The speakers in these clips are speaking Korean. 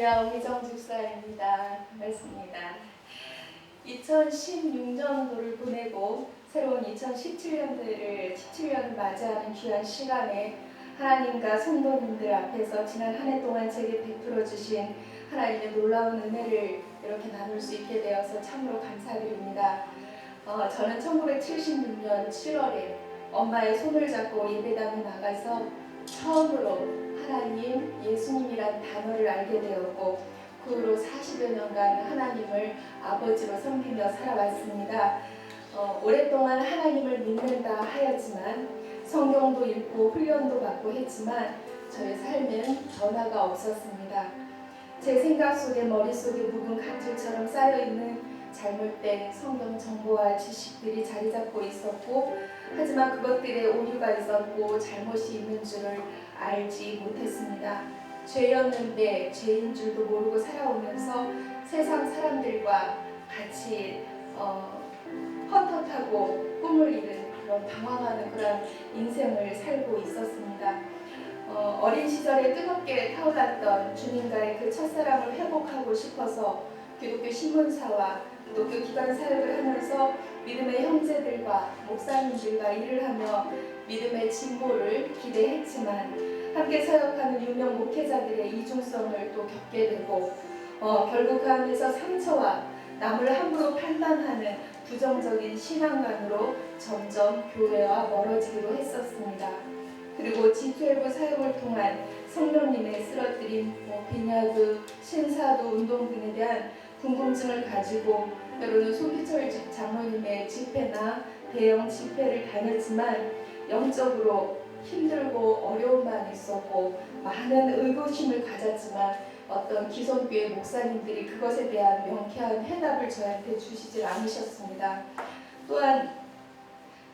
할렐루야 오미정 집사입니다. 반갑습니다. 2016년도를 보내고 새로운 2017년도를 17년을 맞이하는 귀한 시간에 하나님과 성도님들 앞에서 지난 한 해 동안 제게 베풀어 주신 하나님의 놀라운 은혜를 이렇게 나눌 수 있게 되어서 참으로 감사드립니다. 어, 저는 1976년 7월에 엄마의 손을 잡고 예배당에 나가서 처음으로 하나님, 예수님이란 단어를 알게 되었고 그 후로 40여 년간 하나님을 아버지로 섬기며 살아왔습니다. 어, 오랫동안 하나님을 믿는다 하였지만 성경도 읽고 훈련도 받고 했지만 저의 삶엔 변화가 없었습니다. 제 생각 속에 머릿속에 묵은 강질처럼 쌓여있는 잘못된 성경 정보와 지식들이 자리 잡고 있었고 하지만 그것들에 오류가 있었고 잘못이 있는 줄을 알지 못했습니다. 죄였는데 죄인 줄도 모르고 살아오면서 세상 사람들과 같이 어, 헛헛하고 꿈을 잃은 그런 방황하는 그런 인생을 살고 있었습니다. 어, 어린 시절에 뜨겁게 타올랐던 주님과의 그 첫사랑을 회복하고 싶어서 기독교 신문사와 기독교 기관 사역을 하면서 믿음의 형제들과 목사님들과 일을 하며 믿음의 진보를 기대했지만 함께 사역하는 유명 목회자들의 이중성을 또 겪게 되고 어, 결국 그 안에서 상처와 남을 함부로 판단하는 부정적인 신앙관으로 점점 교회와 멀어지기도 했었습니다. 그리고 G12 사역을 통한 성령님의 쓰러뜨린 뭐 빈야드, 신사도 운동 등에 대한 궁금증을 가지고 때로는 손기철 장로님의 집회나 대형 집회를 다녔지만 영적으로 힘들고 어려움만 있었고 많은 의구심을 가졌지만 어떤 기존교회 목사님들이 그것에 대한 명쾌한 해답을 저한테 주시질 않으셨습니다. 또한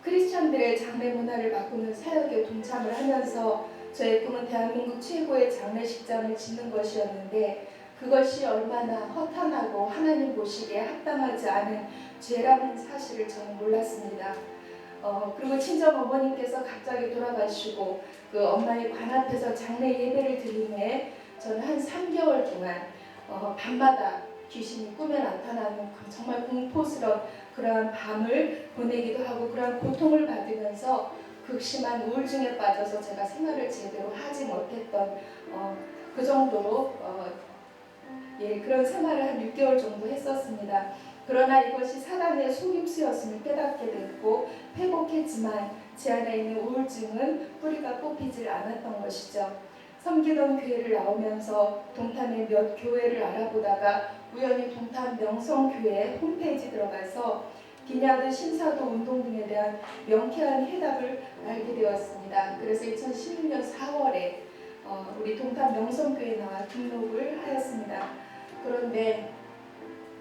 크리스천들의 장례 문화를 바꾸는 사역에 동참을 하면서 저의 꿈은 대한민국 최고의 장례식장을 짓는 것이었는데 그것이 얼마나 허탄하고 하나님 보시기에 합당하지 않은 죄라는 사실을 저는 몰랐습니다. 어, 그리고 친정 어머님께서 갑자기 돌아가시고 그 엄마의 관 앞에서 장례 예배를 드리며 저는 한 3개월 동안 어, 밤마다 귀신이 꿈에 나타나는 그 정말 공포스러운 그러한 밤을 보내기도 하고 그러한 고통을 받으면서 극심한 우울증에 빠져서 제가 생활을 제대로 하지 못했던 어, 그 정도로 어, 예, 그런 생활을 한 6개월 정도 했었습니다. 그러나 이것이 사단의 속임수였음을 깨닫게 됐고 회복했지만 제 안에 있는 우울증은 뿌리가 뽑히질 않았던 것이죠. 섬기던 교회를 나오면서 동탄의 몇 교회를 알아보다가 우연히 동탄 명성교회 홈페이지 들어가서 기냐드 신사도 운동 등에 대한 명쾌한 해답을 알게 되었습니다. 그래서 2016년 4월에 어, 우리 동탄 명성교회 나와 등록을 하였습니다. 그런데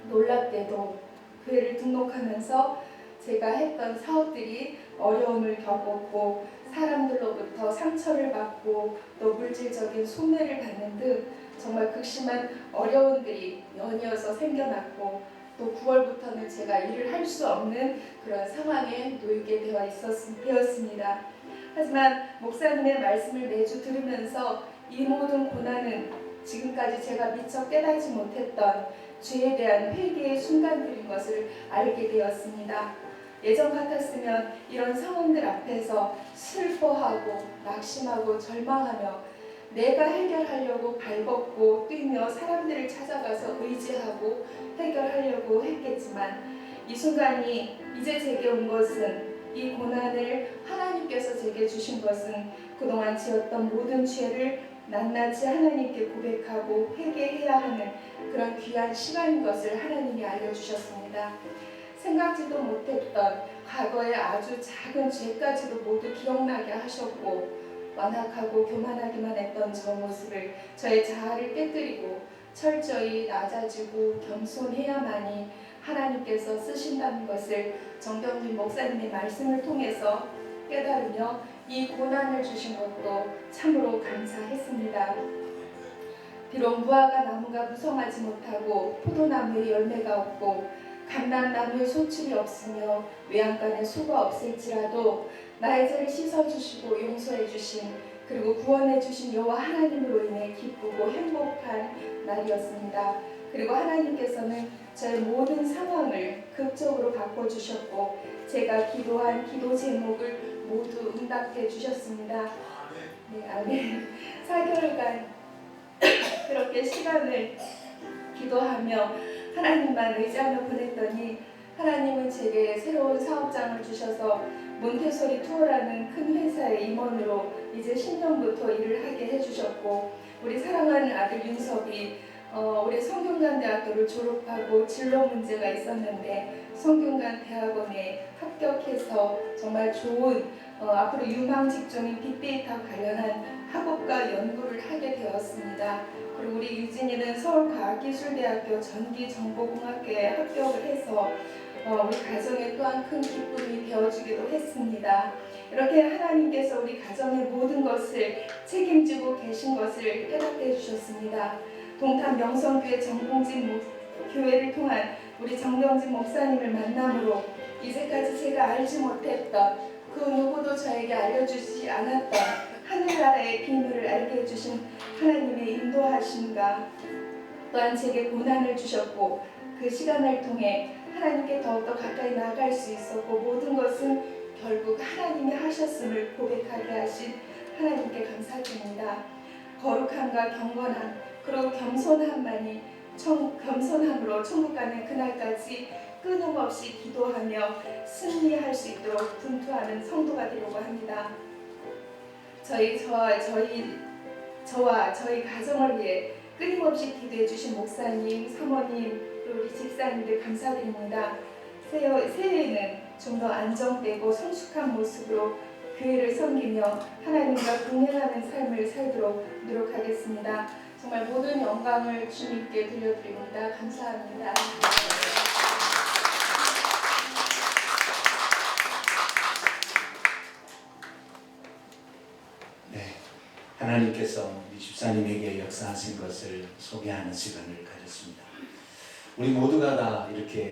놀랍게도 교회를 등록하면서 제가 했던 사업들이 어려움을 겪었고 사람들로부터 상처를 받고 또 물질적인 손해를 받는 등 정말 극심한 어려움들이 연이어서 생겨났고 또 9월부터는 제가 일을 할 수 없는 그런 상황에 놓이게 되어 있었, 되었습니다. 하지만 목사님의 말씀을 매주 들으면서 이 모든 고난은 지금까지 제가 미처 깨닫지 못했던 죄에 대한 회개의 순간들인 것을 알게 되었습니다. 예전 같았으면 이런 상황들 앞에서 슬퍼하고 낙심하고 절망하며 내가 해결하려고 발벗고 뛰며 사람들을 찾아가서 의지하고 해결하려고 했겠지만 이 순간이 이제 제게 온 것은 이 고난을 하나님께서 제게 주신 것은 그동안 지었던 모든 죄를 낱낱이 하나님께 고백하고 회개해야 하는 그런 귀한 시간인 것을 하나님이 알려주셨습니다. 생각지도 못했던 과거의 아주 작은 죄까지도 모두 기억나게 하셨고 완악하고 교만하기만 했던 저 모습을 저의 자아를 깨뜨리고 철저히 낮아지고 겸손해야만이 하나님께서 쓰신다는 것을 정경진 목사님의 말씀을 통해서 깨달으며 이 고난을 주신 것도 참으로 감사했습니다. 비록 무화과 나무가 무성하지 못하고 포도나무에 열매가 없고 감람나무에 소출이 없으며 외양간에 소가 없을지라도 나의 죄를 씻어주시고 용서해주신 그리고 구원해주신 여호와 하나님으로 인해 기쁘고 행복한 날이었습니다. 그리고 하나님께서는 저의 모든 상황을 극적으로 바꿔주셨고 제가 기도한 기도 제목을 모두 응답해 주셨습니다. 네, 아멘. 4개월간 그렇게 시간을 기도하며 하나님만 의지하며 보냈더니 하나님은 제게 새로운 사업장을 주셔서 몬테소리 투어라는 큰 회사의 임원으로 이제 신년부터 일을 하게 해주셨고 우리 사랑하는 아들 윤섭이 어, 우리 성균관 대학교를 졸업하고 진로 문제가 있었는데 성균관 대학원에 합격해서 정말 좋은 어, 앞으로 유망 직종인 빅데이터 관련한 학업과 연구를 하게 되었습니다. 그리고 우리 유진이는 서울과학기술대학교 전기정보공학과에 합격을 해서 어, 우리 가정에 또한 큰 기쁨이 되어주기도 했습니다. 이렇게 하나님께서 우리 가정의 모든 것을 책임지고 계신 것을 깨닫게 해주셨습니다. 동탄 명성교회 정봉진 목, 교회를 통한 우리 정병진 목사님을 만남으로 이제까지 제가 알지 못했던 그 누구도 저에게 알려주지 않았던 하늘나라의 비밀을 알게 해주신 하나님의 인도하심과 또한 제게 고난을 주셨고 그 시간을 통해 하나님께 더욱더 가까이 나아갈 수 있었고 모든 것은 결국 하나님이 하셨음을 고백하게 하신 하나님께 감사드립니다. 거룩함과 경건함 그리고 겸손함만이 청, 겸손함으로 천국 가는 그날까지 끊임없이 기도하며 승리할 수 있도록 분투하는 성도가 되려고 합니다. 저희 저와 저희 저와 저희 가정을 위해 끊임없이 기도해 주신 목사님, 사모님, 또 우리 집사님들 감사드립니다. 새해, 새해에는 좀 더 안정되고 성숙한 모습으로 교회를 섬기며 하나님과 동행하는 삶을 살도록 노력하겠습니다. 정말 모든 영광을 주님께 들려드립니다. 감사합니다. 네, 하나님께서 우리 집사님에게 역사하신 것을 소개하는 시간을 가졌습니다. 우리 모두가 다 이렇게